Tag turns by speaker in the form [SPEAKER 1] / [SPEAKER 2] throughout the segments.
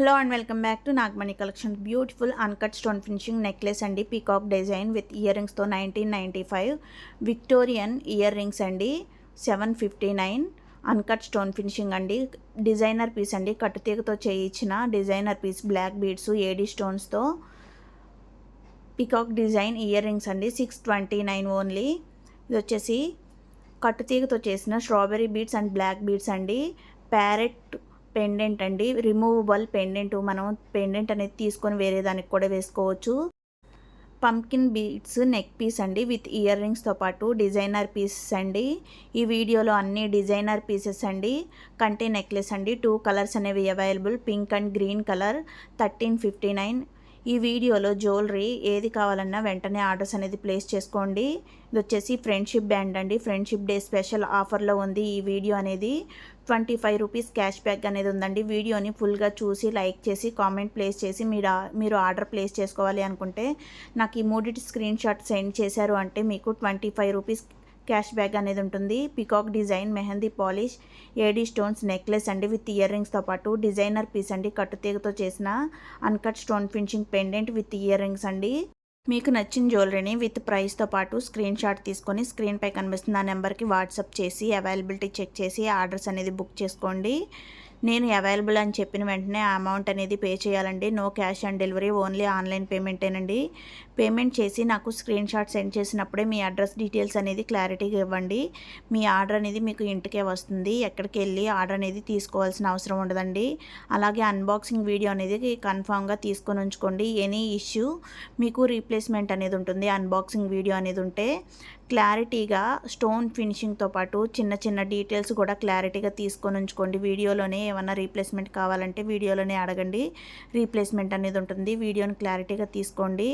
[SPEAKER 1] Hello and welcome back to Nagamani collection beautiful uncut stone finishing necklace అండి peacock design with year రింగ్స్తో nineteen ninety five Victorian earrings అండి seven fifty nine uncut stone finishing అండి designer piece అండి కట్టుతీగతో చేయించిన designer piece black beads AD స్టోన్స్తో peacock design earrings అండి six twenty nine only ఇది వచ్చేసి కట్టుతీగతో చేసిన strawberry beads and black beads అండి ప్యారెట్ పెండెంట్ అండి. Removable pendant. మనం పెండెంట్ అనేది తీసుకొని వేరే దానికి కూడా వేసుకోవచ్చు. పంకిన్ బీట్స్ నెక్ పీస్ అండి. విత్ ఇయర్ రింగ్స్తో పాటు డిజైనర్ పీసెస్ అండి. ఈ వీడియోలో అన్ని డిజైనర్ పీసెస్ అండి. కంటే నెక్లెస్ అండి. టూ కలర్స్ అనేవి available. Pink and green colour. Thirteen fifty nine. ఈ వీడియోలో జ్యువెలరీ ఏది కావాలన్నా వెంటనే ఆర్డర్స్ అనేది ప్లేస్ చేసుకోండి. ఇది వచ్చేసి ఫ్రెండ్షిప్ బ్యాండ్ అండి. ఫ్రెండ్షిప్ డే స్పెషల్ ఆఫర్లో ఉంది ఈ వీడియో అనేది. Twenty five rupees cash back అనేది ఉందండి. వీడియోని ఫుల్గా చూసి లైక్ చేసి కామెంట్ ప్లేస్ చేసి మీరు మీరు ఆర్డర్ ప్లేస్ చేసుకోవాలి అనుకుంటే నాకు ఈ మూడిటి స్క్రీన్ షాట్ సెండ్ చేశారు అంటే మీకు twenty five rupees cash back అనేది ఉంటుంది. Peacock design mehndi polish AD stones necklace అండి. విత్ ఇయర్ రింగ్స్తో పాటు డిజైనర్ పీస్ అండి. కట్టుతీగతో చేసిన uncut stone finishing pendant with earrings అండి. మీకు నచ్చిన జ్యువెలరీని విత్ ప్రైస్తో పాటు స్క్రీన్ షాట్ తీసుకొని స్క్రీన్పై కనిపిస్తున్న ఆ నెంబర్కి వాట్సాప్ చేసి అవైలబిలిటీ చెక్ చేసి ఆర్డర్స్ అనేది బుక్ చేసుకోండి. నేను అవైలబుల్ అని చెప్పిన వెంటనే ఆ అమౌంట్ అనేది పే చేయాలండి. No cash on delivery only online పేమెంటేనండి payment చేసి నాకు స్క్రీన్ షాట్ సెండ్ చేసినప్పుడే మీ అడ్రస్ డీటెయిల్స్ అనేది క్లారిటీగా ఇవ్వండి. మీ ఆర్డర్ అనేది మీకు ఇంటికే వస్తుంది. ఎక్కడికి వెళ్ళి ఆర్డర్ అనేది తీసుకోవాల్సిన అవసరం ఉండదండి. అలాగే అన్బాక్సింగ్ వీడియో అనేది కన్ఫామ్గా తీసుకొని ఉంచుకోండి. ఎనీ ఇష్యూ మీకు రీప్లేస్మెంట్ అనేది ఉంటుంది. అన్బాక్సింగ్ వీడియో అనేది ఉంటే క్లారిటీగా స్టోన్ ఫినిషింగ్తో పాటు చిన్న చిన్న డీటెయిల్స్ కూడా క్లారిటీగా తీసుకొని ఉంచుకోండి. వీడియోలోనే ఏమన్నా రీప్లేస్మెంట్ కావాలంటే వీడియోలోనే అడగండి. రీప్లేస్మెంట్ అనేది ఉంటుంది. వీడియోని క్లారిటీగా తీసుకోండి.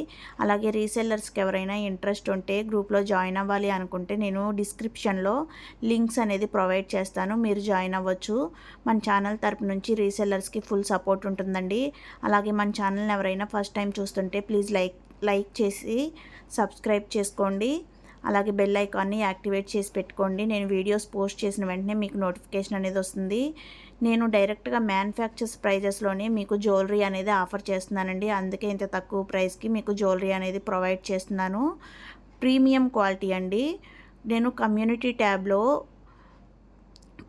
[SPEAKER 1] అలాగే రీసెల్లర్స్కి ఎవరైనా ఇంట్రెస్ట్ ఉంటే గ్రూప్లో జాయిన్ అవ్వాలి అనుకుంటే నేను డిస్క్రిప్షన్లో లింక్స్ అనేది ప్రొవైడ్ చేస్తాను. మీరు జాయిన్ అవ్వచ్చు. మన ఛానల్ తరపు నుంచి రీసెల్లర్స్కి ఫుల్ సపోర్ట్ ఉంటుందండి. అలాగే మన ఛానల్ని ఎవరైనా ఫస్ట్ టైం చూస్తుంటే ప్లీజ్ లైక్ లైక్ చేసి సబ్స్క్రైబ్ చేసుకోండి. అలాగే బెల్ ఐకాన్ని యాక్టివేట్ చేసి పెట్టుకోండి. నేను వీడియోస్ పోస్ట్ చేసిన వెంటనే మీకు నోటిఫికేషన్ అనేది వస్తుంది. నేను డైరెక్ట్గా మ్యానుఫ్యాక్చర్స్ ప్రైజెస్లోనే మీకు జ్యువెలరీ అనేది ఆఫర్ చేస్తున్నానండి. అందుకే ఇంత తక్కువ ప్రైస్కి మీకు జ్యువెలరీ అనేది ప్రొవైడ్ చేస్తున్నాను. ప్రీమియం క్వాలిటీ అండి. నేను కమ్యూనిటీ ట్యాబ్లో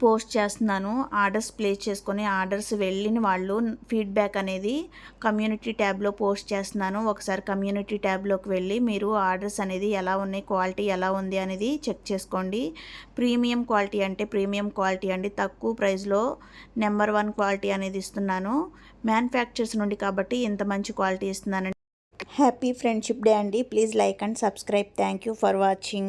[SPEAKER 1] పోస్ట్ చేస్తున్నాను ఆర్డర్స్ ప్లేస్ చేసుకొని ఆర్డర్స్ వెళ్ళిన వాళ్ళు ఫీడ్బ్యాక్ అనేది కమ్యూనిటీ ట్యాబ్లో పోస్ట్ చేస్తున్నాను. ఒకసారి కమ్యూనిటీ ట్యాబ్లోకి వెళ్ళి మీరు ఆర్డర్స్ అనేది ఎలా ఉన్నాయి క్వాలిటీ ఎలా ఉంది అనేది చెక్ చేసుకోండి. ప్రీమియం క్వాలిటీ అంటే ప్రీమియం క్వాలిటీ అండి. తక్కువ ప్రైస్లో నెంబర్ వన్ క్వాలిటీ అనేది ఇస్తున్నాను. మ్యానుఫ్యాక్చర్స్ నుండి కాబట్టి ఇంత మంచి క్వాలిటీ ఇస్తున్నానండి. హ్యాపీ ఫ్రెండ్షిప్ డే అండి. Please like and subscribe. Thank you for watching.